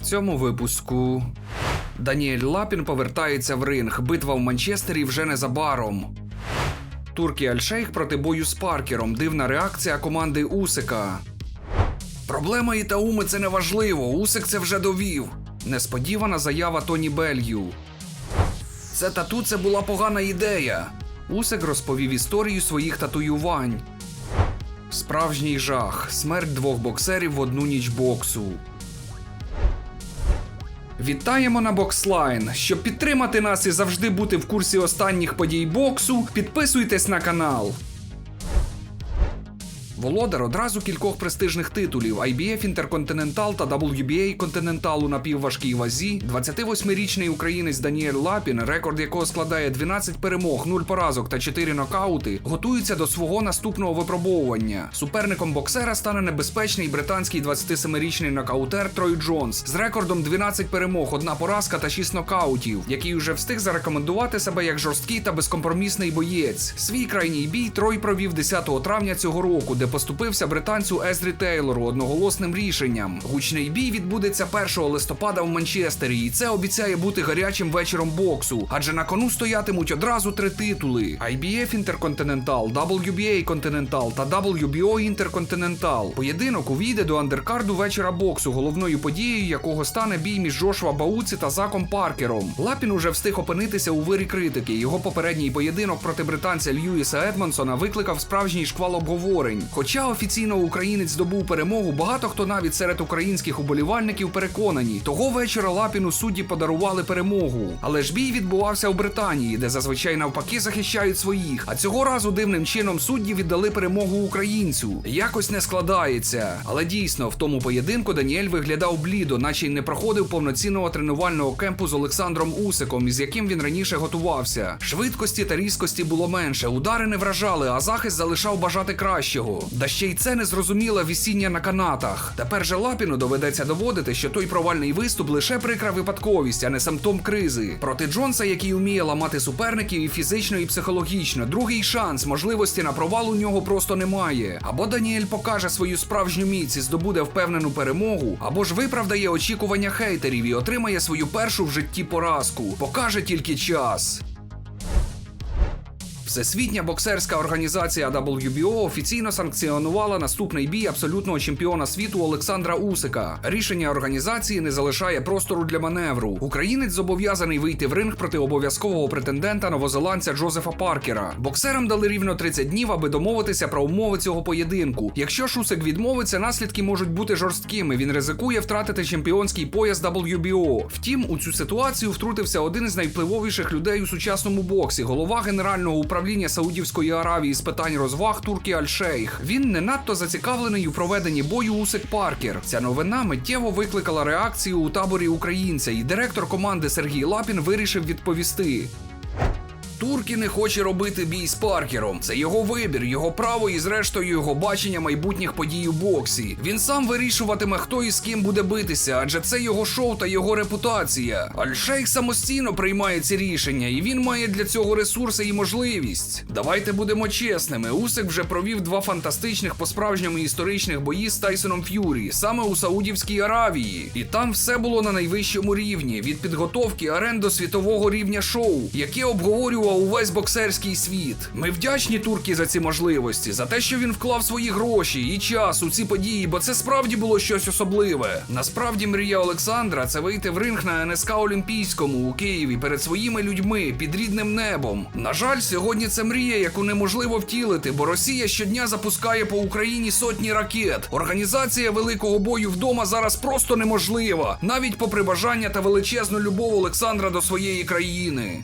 В цьому випуску Даніель Лапін повертається в ринг. Битва в Манчестері вже незабаром. Туркі Альшейх проти бою з Паркером. Дивна реакція команди Усика. Проблема Ітауми це не важливо. Усик це вже довів. Несподівана заява Тоні Белью. Це тату це була погана ідея. Усик розповів історію своїх татуювань. Справжній жах. Смерть двох боксерів в одну ніч боксу. Вітаємо на Бокслайн. Щоб підтримати нас і завжди бути в курсі останніх подій боксу, підписуйтесь на канал. Володар одразу кількох престижних титулів IBF Intercontinental та WBA Continental у напівважкій вазі. 28-річний українець Даніель Лапін, рекорд якого складає 12 перемог, 0 поразок та 4 нокаути, готується до свого наступного випробовування. Суперником боксера стане небезпечний британський 27-річний нокаутер Трой Джонс з рекордом 12 перемог, 1 поразка та 6 нокаутів, який уже встиг зарекомендувати себе як жорсткий та безкомпромісний боєць. Свій крайній бій Трой провів 10 травня цього року, де поступився британцю Езрі Тейлору одноголосним рішенням. Гучний бій відбудеться 1 листопада в Манчестері, і це обіцяє бути гарячим вечором боксу, адже на кону стоятимуть одразу три титули: IBF Intercontinental, WBA Continental та WBO Intercontinental. Поєдинок увійде до андеркарду вечора боксу, головною подією якого стане бій між Джошуа Бауці та Заком Паркером. Лапін уже встиг опинитися у вирі критики. Його попередній поєдинок проти британця Льюіса Едмонсона викликав справжній шквал обговорень. Хоча офіційно українець здобув перемогу, багато хто навіть серед українських уболівальників переконані, того вечора Лапіну судді подарували перемогу. Але ж бій відбувався у Британії, де зазвичай навпаки захищають своїх. А цього разу дивним чином судді віддали перемогу українцю. Якось не складається. Але дійсно, в тому поєдинку Даніель виглядав блідо, наче й не проходив повноцінного тренувального кемпу з Олександром Усиком, із яким він раніше готувався. Швидкості та різкості було менше, удари не вражали, а захист залишав бажати кращого. Да ще й це незрозуміле вісіння на канатах. Тепер же Лапіну доведеться доводити, що той провальний виступ лише прикра випадковість, а не симптом кризи. Проти Джонса, який вміє ламати суперників і фізично, і психологічно. Другий шанс, можливості на провал у нього просто немає. Або Даніель покаже свою справжню міць і здобуде впевнену перемогу, або ж виправдає очікування хейтерів і отримає свою першу в житті поразку. Покаже тільки час. Всесвітня боксерська організація WBO офіційно санкціонувала наступний бій абсолютного чемпіона світу Олександра Усика. Рішення організації не залишає простору для маневру. Українець зобов'язаний вийти в ринг проти обов'язкового претендента новозеландця Джозефа Паркера. Боксерам дали рівно 30 днів, аби домовитися про умови цього поєдинку. Якщо Шусик відмовиться, наслідки можуть бути жорсткими. Він ризикує втратити чемпіонський пояс WBO. Втім, у цю ситуацію втрутився один із найвпливовіших людей у сучасному боксі, голова генерального управління Саудівської Аравії з питань розваг Туркі Аль-Шейх. Він не надто зацікавлений у проведенні бою Усик Паркер. Ця новина миттєво викликала реакцію у таборі українця, і директор команди Сергій Лапін вирішив відповісти. Туркі не хоче робити бій з Паркером. Це його вибір, його право і, зрештою, його бачення майбутніх подій у боксі. Він сам вирішуватиме, хто і з ким буде битися, адже це його шоу та його репутація. Аль-Шейх самостійно приймає ці рішення, і він має для цього ресурси і можливість. Давайте будемо чесними. Усик вже провів два фантастичних по-справжньому історичних бої з Тайсоном Ф'юрі, саме у Саудівській Аравії. І там все було на найвищому рівні від підготовки арен до світового рівня шоу, яке обговорював увесь боксерський світ. Ми вдячні турки за ці можливості, за те, що він вклав свої гроші і час у ці події, бо це справді було щось особливе. Насправді, мрія Олександра це вийти в ринг на НСК Олімпійському у Києві перед своїми людьми під рідним небом. На жаль, сьогодні це мрія, яку неможливо втілити, бо Росія щодня запускає по Україні сотні ракет. Організація великого бою вдома зараз просто неможлива, навіть попри бажання та величезну любов Олександра до своєї країни.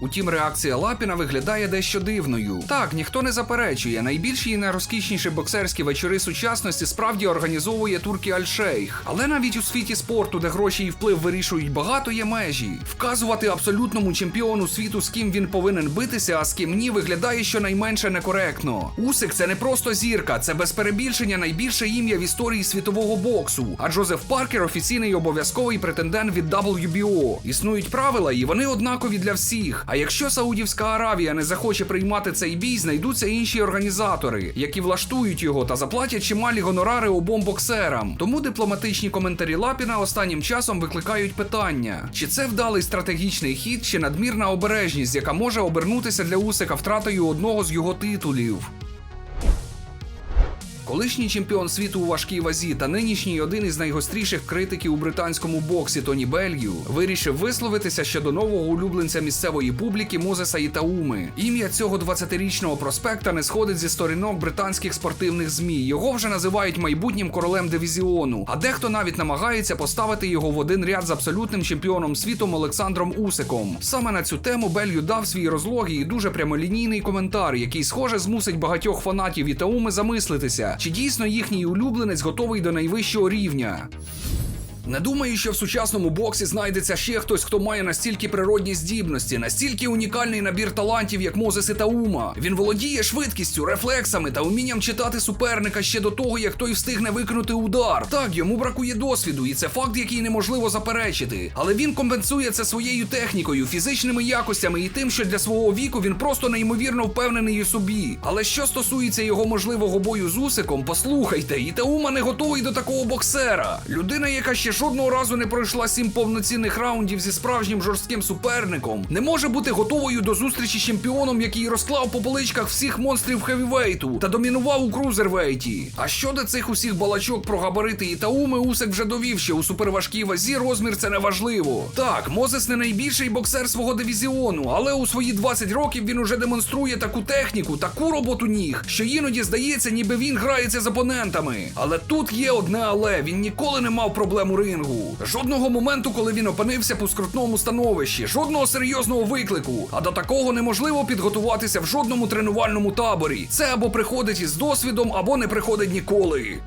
Утім, реакція Лапіна виглядає дещо дивною. Так, ніхто не заперечує. Найбільші і найрозкішніші боксерські вечори сучасності справді організовує туркі Аль-Шейх. Але навіть у світі спорту, де гроші і вплив вирішують багато, є межі. Вказувати абсолютному чемпіону світу, з ким він повинен битися, а з ким ні, виглядає щонайменше некоректно. Усик це не просто зірка, це без перебільшення найбільше ім'я в історії світового боксу. А Джозеф Паркер офіційний обов'язковий претендент від WBO. Існують правила, і вони однакові для всіх. А якщо Саудівська Аравія не захоче приймати цей бій, знайдуться інші організатори, які влаштують його та заплатять чималі гонорари обом боксерам. Тому дипломатичні коментарі Лапіна останнім часом викликають питання: чи це вдалий стратегічний хід, чи надмірна обережність, яка може обернутися для Усика втратою одного з його титулів. Колишній чемпіон світу у важкій вазі та нинішній один із найгостріших критиків у британському боксі Тоні Белью вирішив висловитися щодо нового улюбленця місцевої публіки Мозеса Ітауми. Ім'я цього 20-річного проспекта не сходить зі сторінок британських спортивних змі. Його вже називають майбутнім королем дивізіону, а дехто навіть намагається поставити його в один ряд з абсолютним чемпіоном світу Олександром Усиком. Саме на цю тему Белью дав свій розлогий і дуже прямолінійний коментар, який схоже змусить багатьох фанатів Ітауми замислитися, чи дійсно їхній улюбленець готовий до найвищого рівня. Не думаю, що в сучасному боксі знайдеться ще хтось, хто має настільки природні здібності, настільки унікальний набір талантів, як Мозес Ітаума. Він володіє швидкістю, рефлексами та умінням читати суперника ще до того, як той встигне виконати удар. Так, йому бракує досвіду, і це факт, який неможливо заперечити. Але він компенсує це своєю технікою, фізичними якостями і тим, що для свого віку він просто неймовірно впевнений у собі. Але що стосується його можливого бою з Усиком, послухайте, Ітаума не готовий до такого боксера. Людина, яка ще жодного разу не пройшла сім повноцінних раундів зі справжнім жорстким суперником, не може бути готовою до зустрічі з чемпіоном, який розклав по поличках всіх монстрів хевівейту та домінував у крузервейті. А щодо цих усіх балачок про габарити Ітауми, Усик вже довів, що у суперважкій вазі розмір це не важливо. Так, Мозес не найбільший боксер свого дивізіону, але у свої 20 років він уже демонструє таку техніку, таку роботу ніг, що іноді здається, ніби він грається з опонентами. Але тут є одне але він ніколи не мав проблем у рингу. Жодного моменту, коли він опинився по скрутному становищі, жодного серйозного виклику. А до такого неможливо підготуватися в жодному тренувальному таборі. Це або приходить із досвідом, або не приходить ніколи.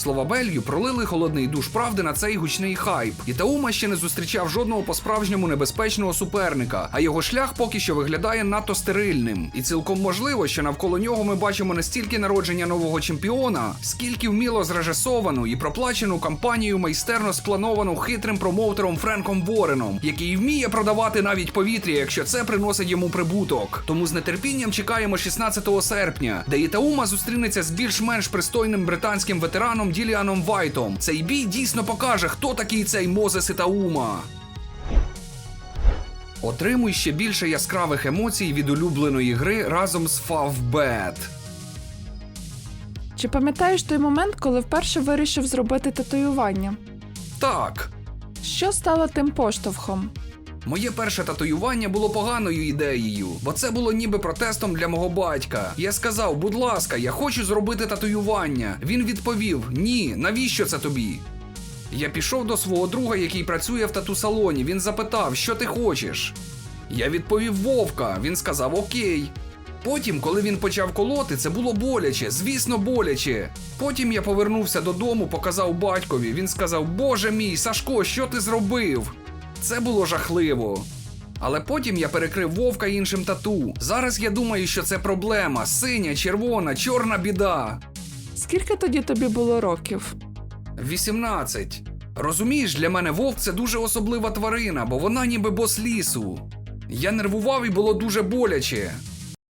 Слова Белью пролили холодний душ правди на цей гучний хайп. І Таума ще не зустрічав жодного по-справжньому небезпечного суперника, а його шлях поки що виглядає надто стерильним. І цілком можливо, що навколо нього ми бачимо не стільки народження нового чемпіона, скільки вміло зрежисовану і проплачену кампанію майстерно сплановану хитрим промоутером Френком Вореном, який вміє продавати навіть повітря, якщо це приносить йому прибуток. Тому з нетерпінням чекаємо 16 серпня, де Ітаума зустрінеться з більш-менш пристойним британським ветераном Діліаном Вайтом. Цей бій дійсно покаже, хто такий цей Мозес Ітаума. Отримуй ще більше яскравих емоцій від улюбленої гри разом з Favbet. Чи пам'ятаєш той момент, коли вперше вирішив зробити татуювання? Так, Що стало тим поштовхом? Моє перше татуювання було поганою ідеєю, бо це було ніби протестом для мого батька. Я сказав, будь ласка, я хочу зробити татуювання. Він відповів: Ні, навіщо це тобі? Я пішов до свого друга, який працює в тату-салоні. Він запитав, що ти хочеш. Я відповів Вовка. Він сказав Окей. Потім, коли він почав колоти, це було боляче, звісно, боляче. Потім я повернувся додому, показав батькові. Він сказав: Боже мій, Сашко, що ти зробив? Це було жахливо. Але потім я перекрив вовка іншим тату. Зараз я думаю, що це проблема: синя, червона, чорна біда. Скільки тоді тобі було років? 18. Розумієш, для мене вовк це дуже особлива тварина, бо вона ніби бос лісу. Я нервував і було дуже боляче.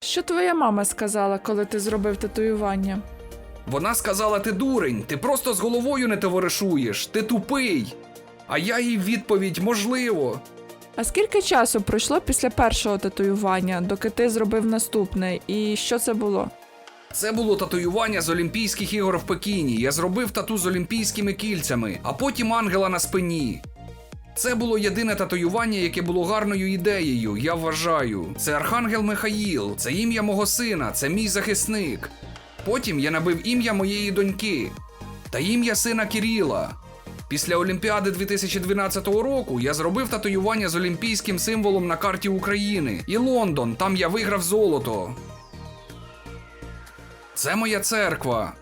Що твоя мама сказала, коли ти зробив татуювання? Вона сказала: ти дурень, ти просто з головою не товаришуєш, ти тупий. А я їй відповідь можливо. А скільки часу пройшло після першого татуювання, доки ти зробив наступне, і що це було? Це було татуювання з Олімпійських ігор в Пекіні. Я зробив тату з олімпійськими кільцями, а потім ангела на спині. Це було єдине татуювання, яке було гарною ідеєю, я вважаю. Це Архангел Михаїл, це ім'я мого сина, це мій захисник. Потім я набив ім'я моєї доньки та ім'я сина Кіріла. Після Олімпіади 2012 року я зробив татуювання з олімпійським символом на карті України. І Лондон, там я виграв золото. Це моя церква.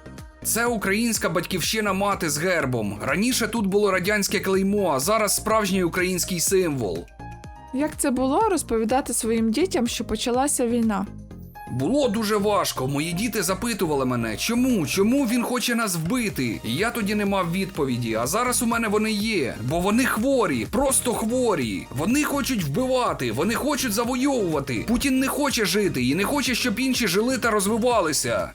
Це українська батьківщина мати з гербом. Раніше тут було радянське клеймо, а зараз справжній український символ. Як це було розповідати своїм дітям, що почалася війна? Було дуже важко. Мої діти запитували мене, чому, чому він хоче нас вбити? І я тоді не мав відповіді. А зараз у мене вони є. Бо вони хворі, просто хворі. Вони хочуть вбивати, вони хочуть завойовувати. Путін не хоче жити і не хоче, щоб інші жили та розвивалися.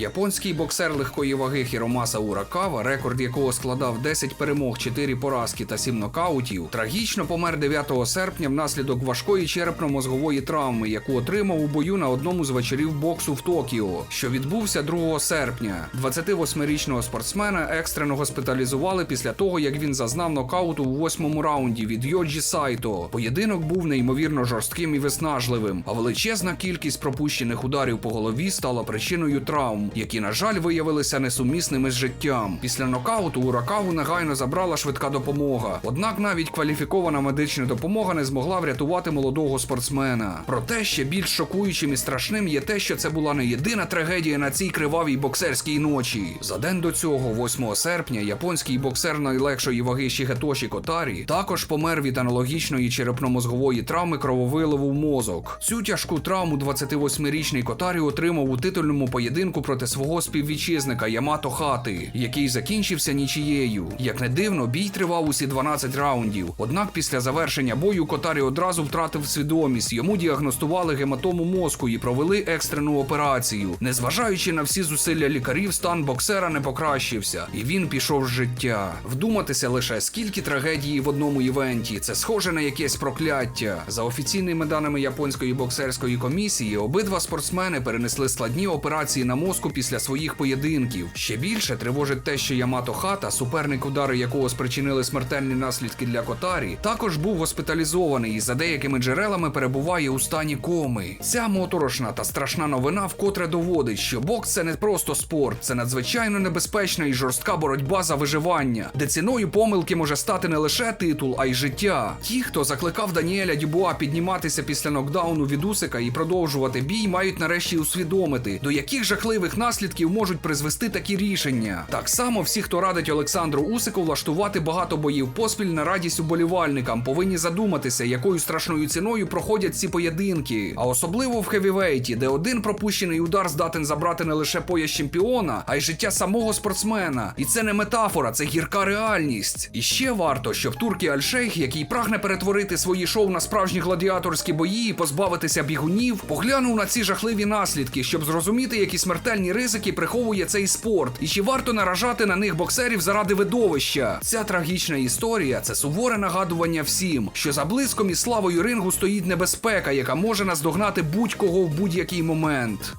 Японський боксер легкої ваги Хіромаса Уракава, рекорд якого складав 10 перемог, 4 поразки та 7 нокаутів, трагічно помер 9 серпня внаслідок важкої черепно-мозгової травми, яку отримав у бою на одному з вечорів боксу в Токіо, що відбувся 2 серпня. 28-річного спортсмена екстрено госпіталізували після того, як він зазнав нокауту у восьмому раунді від Йоджі Сайто. Поєдинок був неймовірно жорстким і виснажливим, а величезна кількість пропущених ударів по голові стала причиною травм, які, на жаль, виявилися несумісними з життям. Після нокауту Уракаву негайно забрала швидка допомога. Однак навіть кваліфікована медична допомога не змогла врятувати молодого спортсмена. Проте ще більш шокуючим і страшним є те, що це була не єдина трагедія на цій кривавій боксерській ночі. За день до цього, 8 серпня, японський боксер найлегшої ваги Шігетоші Котарі також помер від аналогічної черепно-мозгової травми крововиливу в мозок. Цю тяжку травму 28-річний Котарі отримав у титульному поєдинку проти свого співвітчизника Ямато Хати, який закінчився нічією. Як не дивно, бій тривав усі 12 раундів. Однак після завершення бою Котарі одразу втратив свідомість. Йому діагностували гематому мозку і провели екстрену операцію. Незважаючи на всі зусилля лікарів, стан боксера не покращився, і він пішов з життя. Вдуматися лише скільки трагедії в одному івенті. Це схоже на якесь прокляття. За офіційними даними японської боксерської комісії, обидва спортсмени перенесли складні операції на мозку після своїх поєдинків. Ще більше тривожить те, що Ямато Хата, суперник удари якого спричинили смертельні наслідки для Котарі, також був госпіталізований і за деякими джерелами перебуває у стані коми. Ця моторошна та страшна новина вкотре доводить, що бокс це не просто спорт, це надзвичайно небезпечна і жорстка боротьба за виживання, де ціною помилки може стати не лише титул, а й життя. Ті, хто закликав Даніеля Дюбуа підніматися після нокдауну від Усика і продовжувати бій, мають нарешті усвідомити, до яких жахливих наслідків можуть призвести такі рішення. Так само всі, хто радить Олександру Усику влаштувати багато боїв поспіль на радість уболівальникам, повинні задуматися, якою страшною ціною проходять ці поєдинки. А особливо в хевівейті, де один пропущений удар здатен забрати не лише пояс чемпіона, а й життя самого спортсмена. І це не метафора, це гірка реальність. І ще варто, щоб турки Альшейх, який прагне перетворити свої шоу на справжні гладіаторські бої і позбавитися бігунів, поглянув на ці жахливі наслідки, щоб зрозуміти, які смертельні ризики приховує цей спорт, і чи варто наражати на них боксерів заради видовища. Ця трагічна історія це суворе нагадування всім, що за блиском і славою рингу стоїть небезпека, яка може наздогнати будь-кого в будь-який момент.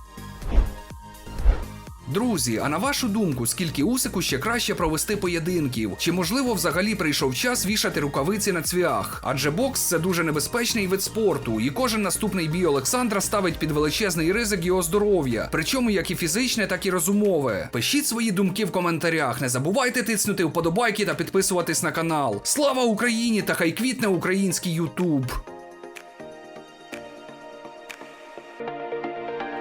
Друзі, а на вашу думку, скільки усику ще краще провести поєдинків? Чи можливо взагалі прийшов час вішати рукавиці на цвях? Адже бокс це дуже небезпечний вид спорту, і кожен наступний бій Олександра ставить під величезний ризик його здоров'я, причому як і фізичне, так і розумове. Пишіть свої думки в коментарях. Не забувайте тиснути вподобайки та підписуватись на канал. Слава Україні та хай квітне український Ютуб!